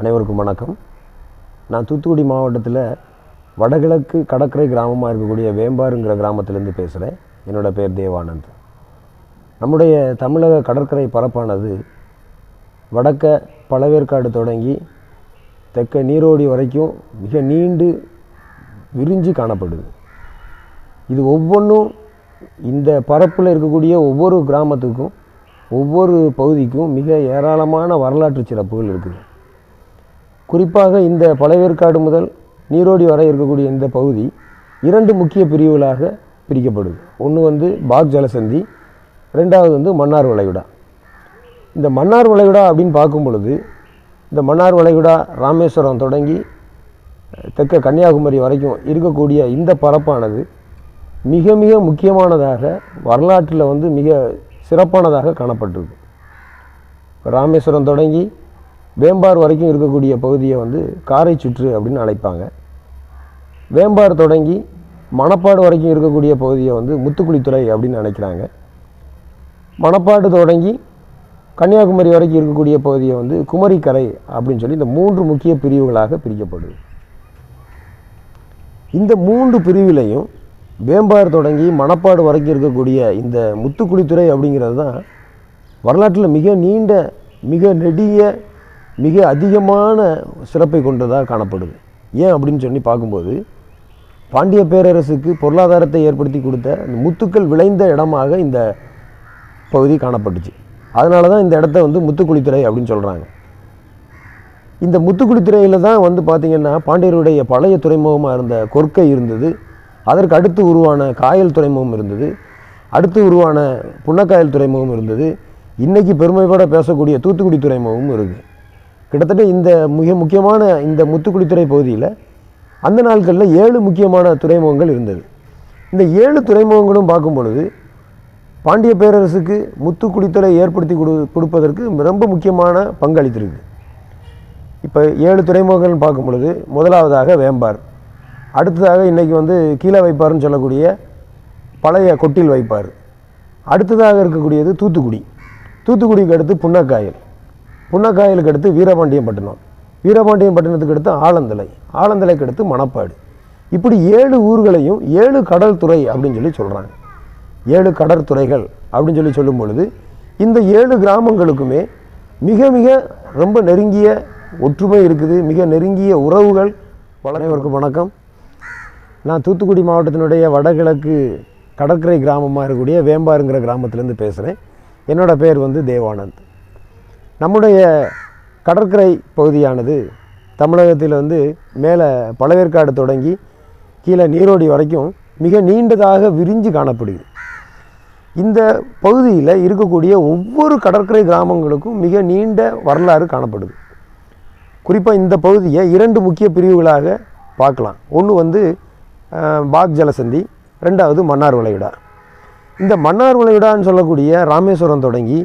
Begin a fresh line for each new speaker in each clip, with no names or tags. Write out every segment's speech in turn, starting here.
அனைவருக்கும் வணக்கம். நான் தூத்துக்குடி மாவட்டத்தில் வடகிழக்கு கடற்கரை கிராமமாக இருக்கக்கூடிய வேம்பாருங்கிற கிராமத்திலேருந்து பேசுகிறேன் என்னோட பேர் தேவானந்த். நம்முடைய தமிழக கடற்கரை பரப்பானது வடக்க பழவேற்காடு தொடங்கி தெற்க நீரோடி வரைக்கும் மிக நீண்டு விரிஞ்சு காணப்படுது. இது ஒவ்வொன்றும் இந்த பரப்பில் இருக்கக்கூடிய ஒவ்வொரு கிராமத்துக்கும் ஒவ்வொரு பகுதிக்கும் மிக ஏராளமான வரலாற்று சிறப்புகள் இருக்குது. குறிப்பாக இந்த பழையவேற்காடு முதல் நீரோடி வரை இருக்கக்கூடிய இந்த பகுதி இரண்டு முக்கிய பிரிவுகளாக பிரிக்கப்படுது. ஒன்று வந்து பாக் ஜலசந்தி ரெண்டாவது வந்து மன்னார் வளைகுடா. இந்த மன்னார் வளைகுடா அப்படின்னு பார்க்கும் பொழுது இந்த மன்னார் வளைகுடா ராமேஸ்வரம் தொடங்கி தெற்க கன்னியாகுமரி வரைக்கும் இருக்கக்கூடிய இந்த பரப்பானது மிக மிக முக்கியமானதாக வரலாற்றில் வந்து மிக சிறப்பானதாக காணப்பட்டிருக்கு. ராமேஸ்வரம் தொடங்கி வேம்பார் வரைக்கும் இருக்கக்கூடிய பகுதியை வந்து காரை சுற்று அப்படின்னு அழைப்பாங்க. வேம்பார் தொடங்கி மணப்பாடு வரைக்கும் இருக்கக்கூடிய பகுதியை வந்து முத்துக்குளித்துறை அப்படின்னு நினைக்கிறாங்க மணப்பாடு தொடங்கி கன்னியாகுமரி வரைக்கும் இருக்கக்கூடிய பகுதியை வந்து குமரிக்கரை அப்படின்னு சொல்லி இந்த மூன்று முக்கிய பிரிவுகளாக பிரிக்கப்படுது. இந்த மூன்று பிரிவிலையும் வேம்பார் தொடங்கி மணப்பாடு வரைக்கும் இருக்கக்கூடிய இந்த முத்துக்குளித்துறை அப்படிங்கிறது தான் வரலாற்றில் மிக நீண்ட மிக நெடிய மிக அதிகமான சிறப்பை கொண்டதாக காணப்படுது. ஏன் அப்படின்னு சொல்லி பார்க்கும்போது பாண்டிய பேரரசுக்கு பொருளாதாரத்தை ஏற்படுத்தி கொடுத்த இந்த முத்துக்கள் விளைந்த இடமாக இந்த பகுதி காணப்பட்டுச்சு. அதனால தான் இந்த இடத்த வந்து முத்துக்குளித்துறை அப்படின்னு சொல்கிறாங்க இந்த முத்துக்குளித்துறையில் தான் வந்து பார்த்திங்கன்னா பாண்டியருடைய பழைய துறைமுகமாக இருந்த கொற்கை இருந்தது. அதற்கு அடுத்து உருவான காயல் துறைமுகம் இருந்தது. அடுத்து உருவான புன்னக்காயல் துறைமுகம் இருந்தது. இன்றைக்கி பெருமைப்பட பேசக்கூடிய தூத்துக்குடி துறைமுகமும் இருக்குது கிட்டத்தட்ட இந்த மிக முக்கியமான இந்த முத்துக்குளித்துறை பகுதியில் அந்த நாட்களில் ஏழு முக்கியமான துறைமுகங்கள் இருந்தது. இந்த ஏழு துறைமுகங்களும் பார்க்கும் பொழுது பாண்டிய பேரரசுக்கு முத்துக்குடித்துறை ஏற்படுத்தி கொடு கொடுப்பதற்கு ரொம்ப முக்கியமான பங்களித்திருக்கு. இப்போ ஏழு துறைமுகங்கள்னு பார்க்கும் பொழுது முதலாவதாக வேம்பார். அடுத்ததாக இன்றைக்கி வந்து கீழே வைப்பார்னு சொல்லக்கூடிய பழைய கொட்டில் வைப்பார். அடுத்ததாக இருக்கக்கூடியது தூத்துக்குடி. தூத்துக்குடிக்கு அடுத்து புன்னக்காயல். புன்னக்காயலுக்கு அடுத்து வீரபாண்டியன் பட்டினம் வீரபாண்டியம் பட்டினத்துக்கு அடுத்து ஆலந்தலை ஆலந்தலைக்கு அடுத்து மணப்பாடு. இப்படி ஏழு ஊர்களையும் ஏழு கடல் துறை அப்படின்னு சொல்லி சொல்கிறாங்க ஏழு கடற்துறைகள் அப்படின்னு சொல்லி சொல்லும் பொழுது இந்த ஏழு கிராமங்களுக்குமே மிக மிக ரொம்ப நெருங்கிய ஒற்றுமை இருக்குது மிக நெருங்கிய உறவுகள். அனைவருக்கும் வணக்கம். நான் தூத்துக்குடி மாவட்டத்தினுடைய வடகிழக்கு கடற்கரை கிராமமாக இருக்கக்கூடிய வேம்பாருங்கிற கிராமத்திலேருந்து பேசுகிறேன் என்னோட பேர் வந்து தேவானந்த். நம்முடைய கடற்கரை பகுதியானது தமிழகத்தில் வந்து மேலே பழவேற்காடு தொடங்கி கீழே நீரோடி வரைக்கும் மிக நீண்டதாக விரிஞ்சு காணப்படுது இந்த பகுதியில் இருக்கக்கூடிய ஒவ்வொரு கடற்கரை கிராமங்களுக்கும் மிக நீண்ட வரலாறு காணப்படுது. குறிப்பாக இந்த பகுதியை இரண்டு முக்கிய பிரிவுகளாக பார்க்கலாம். ஒன்று வந்து பாக் ஜலசந்தி ரெண்டாவது மன்னார் வளைகுடா. இந்த மன்னார் வளைகுடான்னு சொல்லக்கூடிய ராமேஸ்வரம் தொடங்கி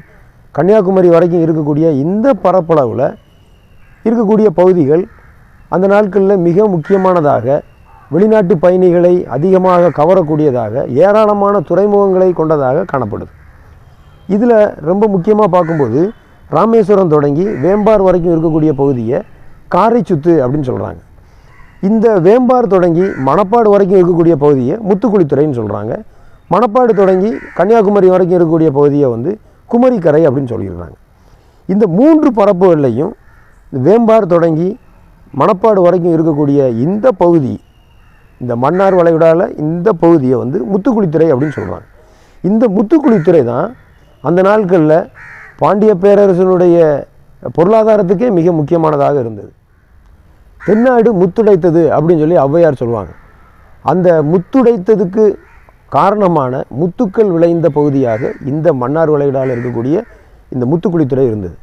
கன்னியாகுமரி வரைக்கும் இருக்கக்கூடிய இந்த பரப்பளவில் இருக்கக்கூடிய பகுதிகள் அந்த நாட்களில் மிக முக்கியமானதாக வெளிநாட்டு பயணிகளை அதிகமாக கவரக்கூடியதாக ஏராளமான துறைமுகங்களை கொண்டதாக காணப்படுது. இதில் ரொம்ப முக்கியமாக பார்க்கும்போது ராமேஸ்வரம் தொடங்கி வேம்பார் வரைக்கும் இருக்கக்கூடிய பகுதியை காரைச்சுத்து அப்படின்னு சொல்கிறாங்க இந்த வேம்பார் தொடங்கி மணப்பாடு வரைக்கும் இருக்கக்கூடிய பகுதியை முத்துக்குளித்துறைன்னு சொல்கிறாங்க மணப்பாடு தொடங்கி கன்னியாகுமரி வரைக்கும் இருக்கக்கூடிய பகுதியை வந்து குமரிக்கரை அப்படின்னு சொல்லிடுறாங்க இந்த மூன்று பரப்புகள்லையும் வேம்பார் தொடங்கி மணப்பாடு வரைக்கும் இருக்கக்கூடிய இந்த பகுதி இந்த மன்னார் வளைகுடாவில் இந்த பகுதியை வந்து முத்துக்குளித்துறை அப்படின்னு சொல்கிறாங்க இந்த முத்துக்குளித்துறை தான் அந்த நாட்களில் பாண்டிய பேரரசனுடைய பொருளாதாரத்துக்கே மிக முக்கியமானதாக இருந்தது. தென்னாடு முத்துடைத்தது அப்படின்னு சொல்லி ஔவையார் சொல்லுவாங்க. அந்த முத்துடைத்ததுக்கு காரணமான முத்துக்கள் விளைந்த பகுதியாக இந்த மன்னார் வளைகுடாவில் இருக்கக்கூடிய இந்த முத்துக்குளித்துறை இருந்தது.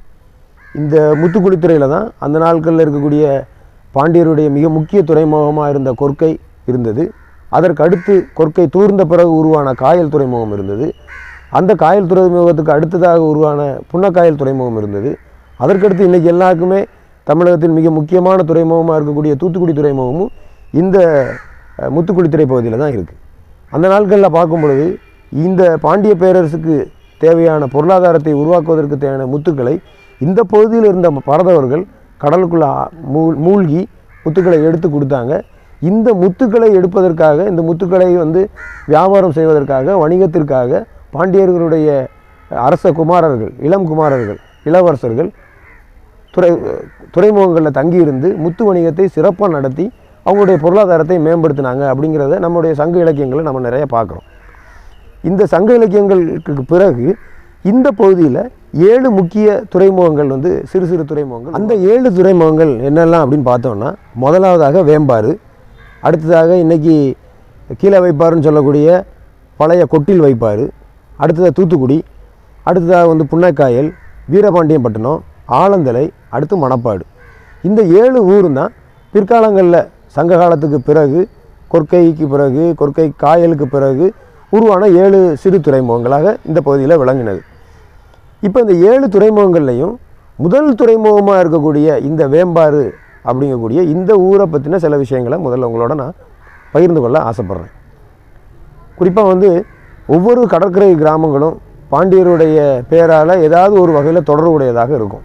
இந்த முத்துக்குளித்துறையில் தான் அந்த நாட்களில் இருக்கக்கூடிய பாண்டியருடைய மிக முக்கிய துறைமுகமாக இருந்த கொற்கை இருந்தது. அதற்கு அடுத்து கொற்கை தூர்ந்த பிறகு உருவான காயல் துறைமுகம் இருந்தது. அந்த காயல் துறைமுகத்துக்கு அடுத்ததாக உருவான புன்னக்காயல் துறைமுகம் இருந்தது. அதற்கடுத்து இன்றைக்கி எல்லாருக்குமே தமிழகத்தின் மிக முக்கியமான துறைமுகமாக இருக்கக்கூடிய தூத்துக்குடி துறைமுகமும் இந்த முத்துக்குடித்துறை பகுதியில் தான் இருக்குது அந்த நாட்களில் பார்க்கும் பொழுது இந்த பாண்டிய பேரரசுக்கு தேவையான பொருளாதாரத்தை உருவாக்குவதற்கு தேவையான முத்துக்களை இந்த பகுதியில் இருந்த பரதவர்கள் கடலுக்குள்ள மூழ் மூழ்கி முத்துக்களை எடுத்து கொடுத்தாங்க. இந்த முத்துக்களை எடுப்பதற்காக இந்த முத்துக்களை வந்து வியாபாரம் செய்வதற்காக வணிகத்திற்காக பாண்டியர்களுடைய அரச குமாரர்கள் இளம் குமாரர்கள் இளவரசர்கள் துறை துறைமுகங்களில் தங்கியிருந்து முத்து வணிகத்தை சிறப்பாக நடத்தி அவங்களுடைய பொருளாதாரத்தை மேம்படுத்தினாங்க அப்படிங்கிறத நம்முடைய சங்க இலக்கியங்களை நம்ம நிறைய பார்க்குறோம். இந்த சங்க இலக்கியங்களுக்கு பிறகு இந்த பகுதியில் ஏழு முக்கிய துறைமுகங்கள் வந்து சிறு சிறு துறைமுகங்கள். அந்த ஏழு துறைமுகங்கள் என்னெல்லாம் அப்படின்னு பார்த்தோம்னா முதலாவதாக வேம்பாறு அடுத்ததாக இன்றைக்கி கீழே வைப்பாருன்னு சொல்லக்கூடிய பழைய கொட்டில் வைப்பாறு அடுத்ததாக தூத்துக்குடி அடுத்ததாக வந்து புன்னக்காயல் வீரபாண்டியப்பட்டினம் ஆலந்தலை அடுத்து மணப்பாடு. இந்த ஏழு ஊரும் தான் பிற்காலங்களில் சங்க காலத்துக்கு பிறகு கொற்கைக்கு பிறகு கொற்கை காயலுக்கு பிறகு உருவான ஏழு சிறு துறைமுகங்களாக இந்த பகுதியில் விளங்கினது. இப்போ இந்த ஏழு துறைமுகங்கள்லையும் முதல் துறைமுகமாக இருக்கக்கூடிய இந்த வேம்பாறு அப்படிங்கக்கூடிய இந்த ஊரை பற்றின சில விஷயங்களை முதல்ல உங்களோட நான் பகிர்ந்து கொள்ள ஆசைப்பட்றேன். குறிப்பாக வந்து ஒவ்வொரு கடற்கரை கிராமங்களும் பாண்டியருடைய பேரால் ஏதாவது ஒரு வகையில் தொடர்புடையதாக இருக்கும்.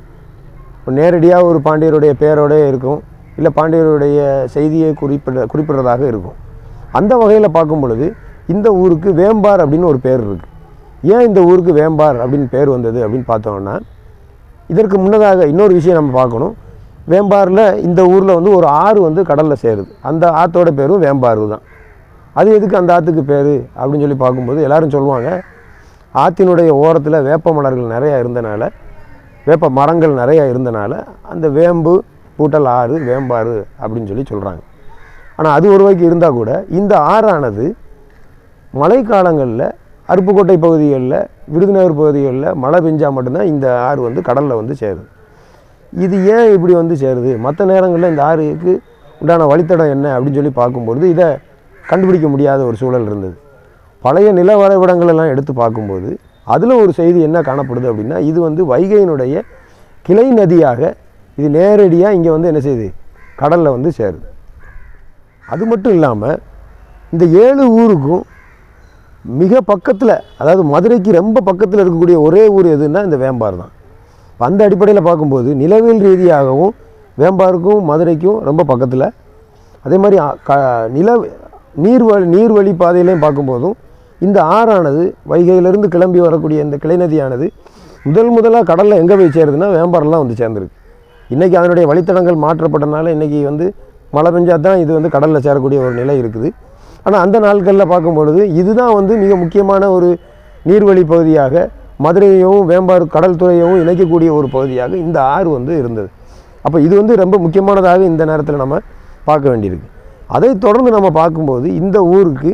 நேரடியாக ஒரு பாண்டியருடைய பேரோடே இருக்கும். இல்லை பாண்டியருடைய செய்தியை குறிப்பிட குறிப்பிடுறதாக இருக்கும். அந்த வகையில் பார்க்கும் பொழுது இந்த ஊருக்கு வேம்பார் அப்படின்னு ஒரு பேர் இருக்குது ஏன் இந்த ஊருக்கு வேம்பார் அப்படின்னு பேர் வந்தது அப்படின்னு பார்த்தோம்னா இதற்கு முன்னதாக இன்னொரு விஷயம் நம்ம பார்க்கணும். வேம்பாரில் இந்த ஊரில் வந்து ஒரு ஆறு வந்து கடலில் சேருது. அந்த ஆற்றோட பேரும் வேம்பாறு தான். அது எதுக்கு அந்த ஆற்றுக்கு பேர் அப்படின்னு சொல்லி பார்க்கும்போது எல்லோரும் சொல்லுவாங்க ஆற்றினுடைய ஓரத்தில் வேப்ப மலர்கள் நிறையா இருந்தனால வேப்ப மரங்கள் நிறையா இருந்தனால அந்த வேம்பு பூட்டல் ஆறு வேம்பாறு அப்படின்னு சொல்லி சொல்கிறாங்க ஆனால் அது ஒரு வகைக்கு இருந்தால் கூட இந்த ஆறானது மழைக்காலங்களில் அருப்புக்கோட்டை பகுதிகளில் விருதுநகர் பகுதிகளில் மழை பெஞ்சால் மட்டும்தான் இந்த ஆறு வந்து கடலில் வந்து சேருது. இது ஏன் இப்படி வந்து சேருது? மற்ற நேரங்களில் இந்த ஆறுக்கு உண்டான வழித்தடம் என்ன அப்படின்னு சொல்லி பார்க்கும்பொழுது இதை கண்டுபிடிக்க முடியாத ஒரு சூழல் இருந்தது. பழைய நில வரைபடங்கள் எல்லாம் எடுத்து பார்க்கும்போது அதில் ஒரு செய்தி என்ன காணப்படுது அப்படின்னா இது வந்து வைகையினுடைய கிளை நதியாக இது நேரடியாக இங்கே வந்து என்ன செய்யுது? கடலில் வந்து சேருது. அது மட்டும் இல்லாமல் இந்த ஏழு ஊருக்கும் மிக பக்கத்தில் அதாவது மதுரைக்கு ரொம்ப பக்கத்தில் இருக்கக்கூடிய ஒரே ஊர் எதுன்னா இந்த வேம்பார் தான். அந்த அடிப்படையில் பார்க்கும்போது நிலவியல் ரீதியாகவும் வேம்பாருக்கும் மதுரைக்கும் ரொம்ப பக்கத்தில். அதே மாதிரி க நில நீர்வழி நீர்வழி பாதையிலையும் பார்க்கும்போதும் இந்த ஆறானது வைகையிலிருந்து கிளம்பி வரக்கூடிய இந்த கிளைநதியானது முதல் முதலாக கடலில் எங்கே போய் சேருதுன்னா வேம்பாரெல்லாம் வந்து சேர்ந்துருக்கு. இன்றைக்கி அதனுடைய வழித்தடங்கள் மாற்றப்பட்டனால இன்றைக்கி வந்து மழை பெஞ்சால் தான் இது வந்து கடலில் சேரக்கூடிய ஒரு நிலை இருக்குது. ஆனால் அந்த நாட்களில் பார்க்கும்பொழுது இதுதான் வந்து மிக முக்கியமான ஒரு நீர்வழி பகுதியாக மதுரையையும் வேம்பார் கடல் துறையையும் இணைக்கக்கூடிய ஒரு பகுதியாக இந்த ஆறு வந்து இருந்தது. அப்போ இது வந்து ரொம்ப முக்கியமானதாக இந்த நேரத்தில் நம்ம பார்க்க வேண்டியிருக்கு. அதை தொடர்ந்து நம்ம பார்க்கும்போது இந்த ஊருக்கு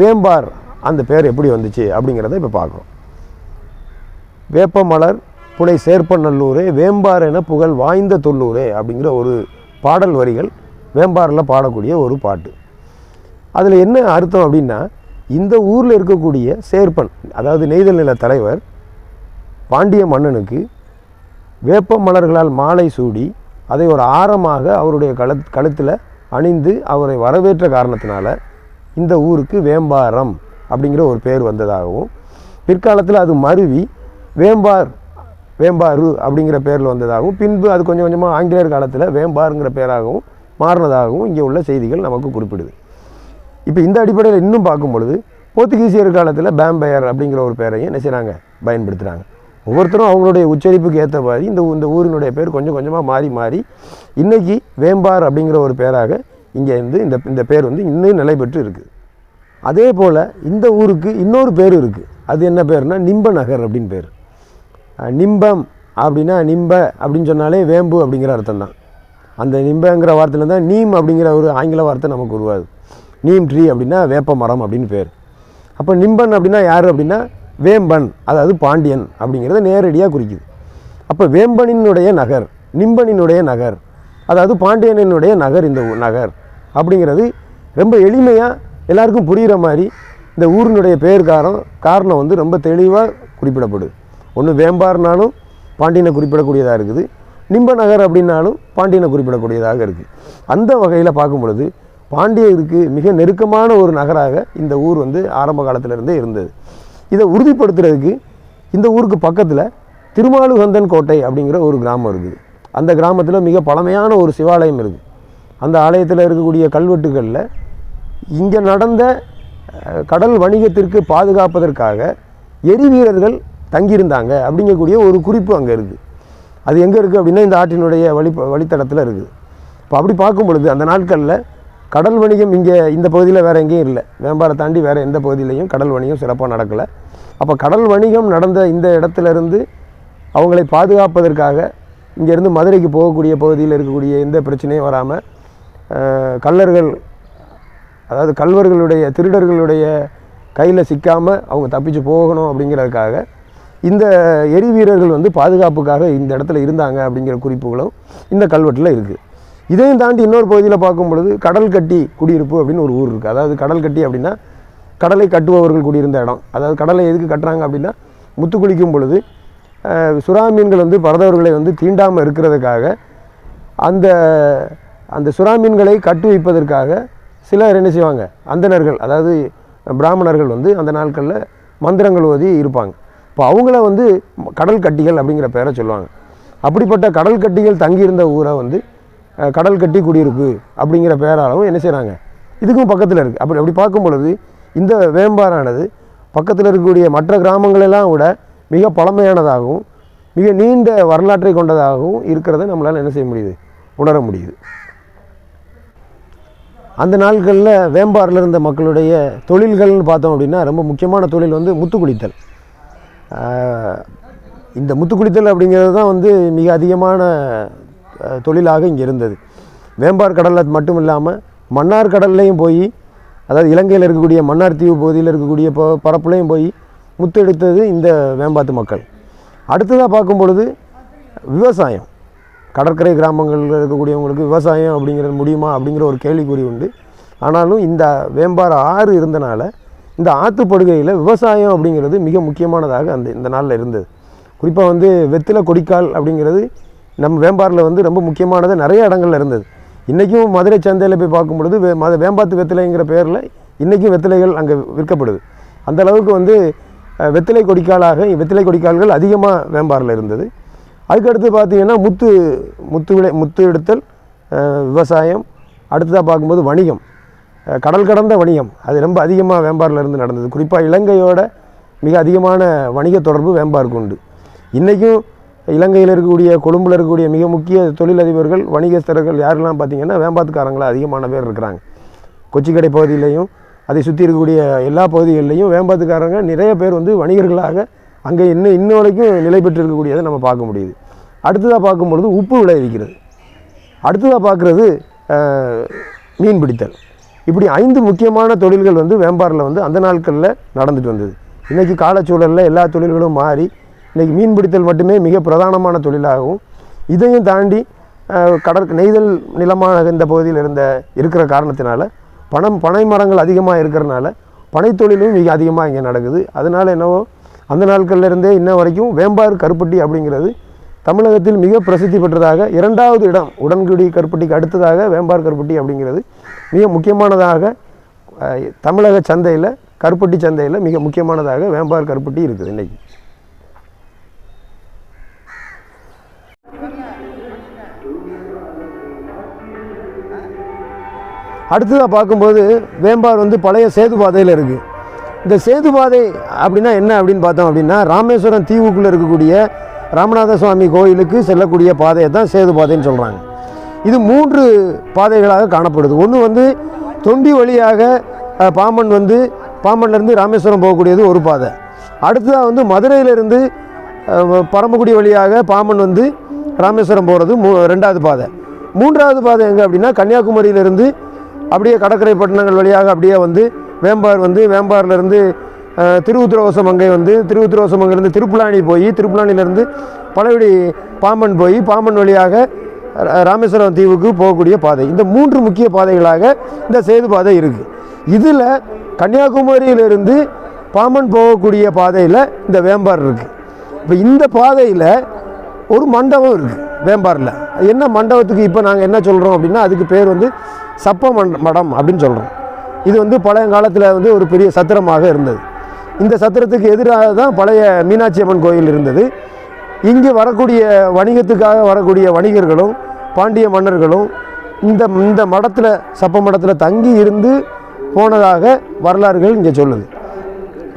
வேம்பார் அந்த பேர் எப்படி வந்துச்சு அப்படிங்கிறத இப்போ பார்க்குறோம். வேப்பமலர் புனை சேர்ப்பநல்லூரே வேம்பார் என புகழ் வாய்ந்த தொல்லூரே அப்படிங்கிற ஒரு பாடல் வரிகள் வேம்பாரில் பாடக்கூடிய ஒரு பாட்டு. அதில் என்ன அர்த்தம் அப்படின்னா இந்த ஊரில் இருக்கக்கூடிய சேர்ப்பன் அதாவது நெய்தல் நில தலைவர் பாண்டிய மன்னனுக்கு வேப்ப மலர்களால் மாலை சூடி அதை ஒரு ஆரமாக அவருடைய கழுத் கழுத்தில் அணிந்து அவரை வரவேற்ற காரணத்தினால இந்த ஊருக்கு வேம்பாரம் அப்படிங்கிற ஒரு பேர் வந்ததாகவும் பிற்காலத்தில் அது மருவி வேம்பார் வேம்பாரு அப்படிங்கிற பேரில் வந்ததாகவும் பின்பு அது கொஞ்சம் கொஞ்சமாக ஆங்கிலேயர் காலத்தில் வேம்பாருங்கிற பேராகவும் மாறினதாகவும் இங்கே உள்ள செய்திகள் நமக்கு குறிப்பிடுது. இப்போ இந்த அடிப்படையில் இன்னும் பார்க்கும் பொழுது போர்த்துகீசியர் காலத்தில் பேம்பயர் அப்படிங்கிற ஒரு பேரையும் என்ன செய்கிறாங்க பயன்படுத்துகிறாங்க ஒவ்வொருத்தரும் அவங்களுடைய உச்சரிப்புக்கு ஏற்ற மாதிரி இந்த இந்த ஊரினுடைய பேர் கொஞ்சம் கொஞ்சமாக மாறி மாறி இன்றைக்கி வேம்பார் அப்படிங்கிற ஒரு பேராக இங்கே இருந்து இந்த இந்த பேர் வந்து இன்னும் நிலை பெற்று இருக்குது. அதே போல் இந்த ஊருக்கு இன்னொரு பேர் இருக்குது அது என்ன பேர்னா நிம்ப நகர் அப்படின்னு பேர். நிம்பம் அப்படின்னா நிம்ப அப்படின்னு சொன்னாலே வேம்பு அப்படிங்கிற அர்த்தம் தான் அந்த நிம்பங்கிற வார்த்தையில் தான் நீம் அப்படிங்கிற ஒரு ஆங்கில வார்த்தை நமக்கு உருவாது நீம் ட்ரீ அப்படின்னா வேப்ப மரம் அப்படின்னு பேர். அப்போ நிம்பன் அப்படின்னா யார் அப்படின்னா வேம்பன் அதாவது பாண்டியன் அப்படிங்கிறத நேரடியாக குறிக்குது. அப்போ வேம்பனினுடைய நகர் நிம்பனினுடைய நகர் அதாவது பாண்டியனினுடைய நகர் இந்த நகர் அப்படிங்கிறது ரொம்ப எளிமையாக எல்லாருக்கும் புரிகிற மாதிரி இந்த ஊரினுடைய பேர் காரம் காரணம் வந்து ரொம்ப தெளிவாக குறிப்பிடப்படுது. ஒன்று வேம்பார்னாலும் பாண்டியனை குறிப்பிடக்கூடியதாக இருக்குது. நிம்ப நகர் அப்படின்னாலும் பாண்டியனை குறிப்பிடக்கூடியதாக இருக்குது அந்த வகையில் பார்க்கும் பொழுது பாண்டியருக்கு மிக நெருக்கமான ஒரு நகராக இந்த ஊர் வந்து ஆரம்ப காலத்திலிருந்தே இருந்தது. இதை உறுதிப்படுத்துறதுக்கு இந்த ஊருக்கு பக்கத்தில் திருமாலுகந்தன் கோட்டை அப்படிங்கிற ஒரு கிராமம் இருக்குது. அந்த கிராமத்தில் மிக பழமையான ஒரு சிவாலயம் இருக்குது. அந்த ஆலயத்தில் இருக்கக்கூடிய கல்வெட்டுகளில் இங்கே நடந்த கடல் வணிகத்திற்கு பாதுகாப்பதற்காக எரி வீரர்கள் தங்கியிருந்தாங்க அப்படிங்கக்கூடிய ஒரு குறிப்பு அங்கே இருக்குது. அது எங்கே இருக்குது அப்படின்னா இந்த ஆற்றினுடைய வழி வழித்தடத்தில் இருக்குது. இப்போ அப்படி பார்க்கும் பொழுது அந்த நாட்களில் கடல் வணிகம் இங்கே இந்த பகுதியில் வேறு எங்கேயும் இல்லை. வேம்பாரை தாண்டி வேறு எந்த பகுதியிலையும் கடல் வணிகம் சிறப்பாக நடக்கலை. அப்போ கடல் வணிகம் நடந்த இந்த இடத்துல இருந்து அவங்களை பாதுகாப்பதற்காக இங்கேருந்து மதுரைக்கு போகக்கூடிய பகுதியில் இருக்கக்கூடிய எந்த பிரச்சனையும் வராமல் கள்ளர்கள் அதாவது கல்வர்களுடைய திருடர்களுடைய கையில் சிக்காமல் அவங்க தப்பிச்சு போகணும் அப்படிங்கிறதுக்காக இந்த எரி வீரர்கள் வந்து பாதுகாப்புக்காக இந்த இடத்துல இருந்தாங்க அப்படிங்கிற குறிப்புகளும் இந்த கல்வெட்டில் இருக்குது இதையும் தாண்டி இன்னொரு பகுதியில் பார்க்கும் பொழுது கடல் கட்டி குடியிருப்பு அப்படின்னு ஒரு ஊர் இருக்குது அதாவது கடல் கட்டி அப்படின்னா கடலை கட்டுபவர்கள் குடியிருந்த இடம். அதாவது கடலை எதுக்கு கட்டுறாங்க அப்படின்னா முத்து குளிக்கும் பொழுது சுறா மீன்கள் வந்து பரதவர்களை வந்து தீண்டாமல் இருக்கிறதுக்காக அந்த அந்த சுறா மீன்களை கட்டு வைப்பதற்காக சிலர் என்ன செய்வாங்க? அந்தணர்கள் அதாவது பிராமணர்கள் வந்து அந்த நாட்களில் மந்திரங்கள் ஓதி இருப்பாங்க. இப்போ அவங்கள வந்து கடல் கட்டிகள் அப்படிங்கிற பேரை சொல்லுவாங்க. அப்படிப்பட்ட கடல் கட்டிகள் தங்கியிருந்த ஊரை வந்து கடல் கட்டி குடியிருப்பு அப்படிங்கிற பேராலும் என்ன செய்கிறாங்க இதுக்கும் பக்கத்தில் இருக்குது அப்படி அப்படி பார்க்கும் பொழுது இந்த வேம்பாரானது பக்கத்தில் இருக்கக்கூடிய மற்ற கிராமங்களெல்லாம் விட மிக பழமையானதாகவும் மிக நீண்ட வரலாற்றை கொண்டதாகவும் இருக்கிறத நம்மளால் என்ன செய்ய முடியுது? உணர முடியுது. அந்த நாட்களில் வேம்பாரில் இருந்த மக்களுடைய தொழில்கள்னு பார்த்தோம் அப்படின்னா ரொம்ப முக்கியமான தொழில் வந்து முத்து குடித்தல் இந்த முத்துக்குளித்தல் அப்படிங்கிறது தான் வந்து மிக அதிகமான தொழிலாக இங்கே இருந்தது. வேம்பார் கடலில் மட்டும் இல்லாமல் மன்னார் கடல்லையும் போய் அதாவது இலங்கையில் இருக்கக்கூடிய மன்னார் தீவு பகுதியில் இருக்கக்கூடிய ப பரப்புலையும் போய் முத்து எடுத்தது இந்த வேம்பாத்து மக்கள். அடுத்ததாக பார்க்கும் பொழுது விவசாயம். கடற்கரை கிராமங்களில் இருக்கக்கூடியவங்களுக்கு விவசாயம் அப்படிங்கிறது முடியுமா அப்படிங்கிற ஒரு கேள்விக்குறி உண்டு. ஆனாலும் இந்த வேம்பார் ஆறு இருந்தனால இந்த ஆற்றுப்படுகையில் விவசாயம் அப்படிங்கிறது மிக முக்கியமானதாக அந்த இந்த நாளில் இருந்தது. குறிப்பாக வந்து வெத்தில கொடிக்கால் அப்படிங்கிறது நம்ம வேம்பாரில் வந்து ரொம்ப முக்கியமானது நிறைய இடங்கள்ல இருந்தது. இன்றைக்கும் மதுரை சந்தையில் போய் பார்க்கும் பொழுது வே மத வேம்பாத்து வெத்திலைங்கிற பேரில் இன்றைக்கும் வெத்திலைகள் அங்கே விற்கப்படுது. அந்த அளவுக்கு வந்து வெத்திலை கொடிக்காலாக வெத்திலை கொடிக்கால்கள் அதிகமாக வேம்பாரில் இருந்தது. அதுக்கடுத்து பார்த்தீங்கன்னா முத்து முத்து விளை முத்து எடுத்தல் விவசாயம் அடுத்ததாக பார்க்கும்போது வணிகம். கடல் கடந்த வணிகம். அது ரொம்ப அதிகமாக வேம்பாரில் இருந்து நடந்தது. குறிப்பாக இலங்கையோட மிக அதிகமான வணிக தொடர்பு வேம்பாருக்கு உண்டு. இன்றைக்கும் இலங்கையில் இருக்கக்கூடிய கொழும்பில் இருக்கக்கூடிய மிக முக்கிய தொழிலதிபர்கள் வணிகஸ்தர்கள் யாரெல்லாம் பார்த்திங்கன்னா வேம்பாத்துக்காரங்களாக அதிகமான பேர் இருக்கிறாங்க. கொச்சிக்கடை பகுதியிலையும் அதை சுற்றி இருக்கக்கூடிய எல்லா பகுதிகளிலையும் வேம்பாத்துக்காரங்க நிறைய பேர் வந்து வணிகர்களாக அங்கே இன்னும் இன்ன வரைக்கும் நிலை பெற்று இருக்கக்கூடியதை நம்ம பார்க்க முடியுது. அடுத்ததாக பார்க்கும் பொழுது உப்பு விளைவிக்கிறது. அடுத்ததாக பார்க்குறது மீன் பிடித்தல். இப்படி ஐந்து முக்கியமான தொழில்கள் வந்து வேம்பாரில் வந்து அந்த நாட்களில் நடந்துட்டு வந்தது. இன்றைக்கி காலச்சூழலில் எல்லா தொழில்களும் மாறி இன்றைக்கி மீன் பிடித்தல் மட்டுமே மிக பிரதானமான தொழிலாகவும் இதையும் தாண்டி அஹ், கடற் நெய்தல் நிலமாக இந்த பகுதியில் இருந்த இருக்கிற காரணத்தினால பணம் பனை மரங்கள் அதிகமாக இருக்கிறனால பனைத்தொழிலும் மிக அதிகமாக இங்கே நடக்குது. அதனால் என்னவோ அந்த நாட்கள்லேருந்தே இன்ன வரைக்கும் வேம்பார் கருப்பட்டி அப்படிங்கிறது தமிழகத்தில் மிக பிரசித்தி பெற்றதாக இரண்டாவது இடம் உடன்குடி கருப்பட்டிக்கு அடுத்ததாக வேம்பார் கருப்பட்டி அப்படிங்கிறது மிக முக்கியமானதாக தமிழக சந்தையில் கருப்பட்டி சந்தையில் மிக முக்கியமானதாக வேம்பார் கருப்பட்டி இருக்குது இன்றைக்கி அடுத்ததாக பார்க்கும்போது வேம்பார் வந்து பழைய சேது பாதையில் இருக்குது இந்த சேது பாதை அப்படின்னா என்ன அப்படின்னு பார்த்தோம் அப்படின்னா ராமேஸ்வரம் தீவுக்குள்ளே இருக்கக்கூடிய ராமநாத சுவாமி கோயிலுக்கு செல்லக்கூடிய பாதையை தான் சேது பாதைன்னு சொல்கிறாங்க இது மூன்று பாதைகளாக காணப்படுது. ஒன்று வந்து தொண்டி வழியாக பாம்பன் வந்து பாம்பன்லேருந்து ராமேஸ்வரம் போகக்கூடியது ஒரு பாதை. அடுத்ததாக வந்து மதுரையிலிருந்து பரமக்குடி வழியாக பாம்பன் வந்து ராமேஸ்வரம் போகிறது மூ ரெண்டாவது பாதை. மூன்றாவது பாதை எங்கே அப்படின்னா கன்னியாகுமரியிலிருந்து அப்படியே கடற்கரை பட்டணங்கள் வழியாக அப்படியே வந்து வேம்பார் வந்து வேம்பார்லேருந்து திருவுத்திரவசமங்கை வந்து திருவுத்திரவசமங்கையிலேருந்து திருப்புலாணி திருப்புலானி போய் திருப்புலானிலேருந்து பழவடி பாம்பன் போய் பாம்பன் வழியாக ராமேஸ்வரம் தீவுக்கு போகக்கூடிய பாதை. இந்த மூன்று முக்கிய பாதைகளாக இந்த சேது பாதை இருக்குது இதில் கன்னியாகுமரியிலிருந்து பாம்பன் போகக்கூடிய பாதையில் இந்த வேம்பார் இருக்குது இப்போ இந்த பாதையில் ஒரு மண்டபம் இருக்குது வேம்பாரில் என்ன மண்டபத்துக்கு இப்போ நாங்கள் என்ன சொல்கிறோம் அப்படின்னா அதுக்கு பேர் வந்து சப்ப மண் மடம் அப்படின்னு சொல்கிறோம் இது வந்து பழைய காலத்தில் வந்து ஒரு பெரிய சத்திரமாக இருந்தது. இந்த சத்திரத்துக்கு எதிராக தான் பழைய மீனாட்சி அம்மன் கோயில் இருந்தது. இங்கே வரக்கூடிய வணிகத்துக்காக வரக்கூடிய வணிகர்களும் பாண்டிய மன்னர்களும் இந்த இந்த மடத்தில் சப்ப மடத்தில் தங்கி இருந்து போனதாக வரலாறுகள் இங்கே சொல்லுது.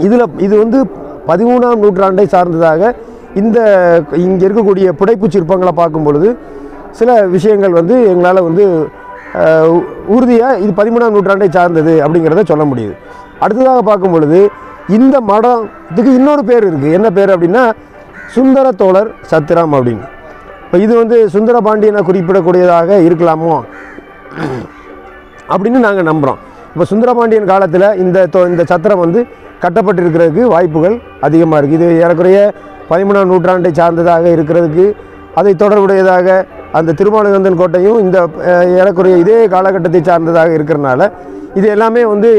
இதில் இது வந்து பதிமூணாம் நூற்றாண்டை சார்ந்ததாக இந்த இங்கே இருக்கக்கூடிய புடைப்பு சிற்பங்களை பார்க்கும் பொழுது சில விஷயங்கள் வந்து எங்களால் வந்து உறுதியாக இது பதிமூணாம் நூற்றாண்டை சார்ந்தது அப்படிங்கிறத சொல்ல முடியுது. அடுத்ததாக பார்க்கும் பொழுது இந்த மடத்துக்கு இன்னொரு பேர் இருக்குது என்ன பேர் அப்படின்னா சுந்தர தோழர் சத்திரம் அப்படின்னு. இப்போ இது வந்து சுந்தர பாண்டியனை குறிப்பிடக்கூடியதாக இருக்கலாமோ? அப்படின்னு நாங்கள் நம்புகிறோம் இப்போ சுந்தரபாண்டியன் காலத்தில் இந்த தொ- இந்த சத்திரம் வந்து கட்டப்பட்டிருக்கிறதுக்கு வாய்ப்புகள் அதிகமாக இருக்குது இது ஏறக்குறைய பதிமூணாம் நூற்றாண்டை சார்ந்ததாக இருக்கிறதுக்கு அதை தொடர்புடையதாக அந்த திருமாலிகந்தன் கோட்டையும் இந்த ஏறக்குறைய இதே காலகட்டத்தை சார்ந்ததாக இருக்கிறனால இது எல்லாமே வந்து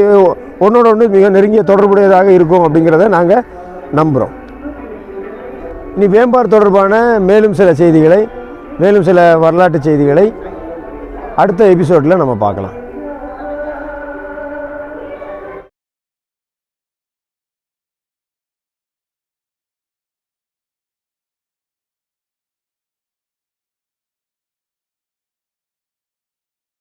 ஒன்றோட ஒன்று மிக நெருங்கிய தொடர்புடையதாக இருக்கும் அப்படிங்கிறத நாங்கள் நம்புகிறோம் இனி வேம்பார் தொடர்பான மேலும் சில செய்திகளை மேலும் சில வரலாற்று செய்திகளை அடுத்த எபிசோடில் நம்ம பார்க்கலாம்.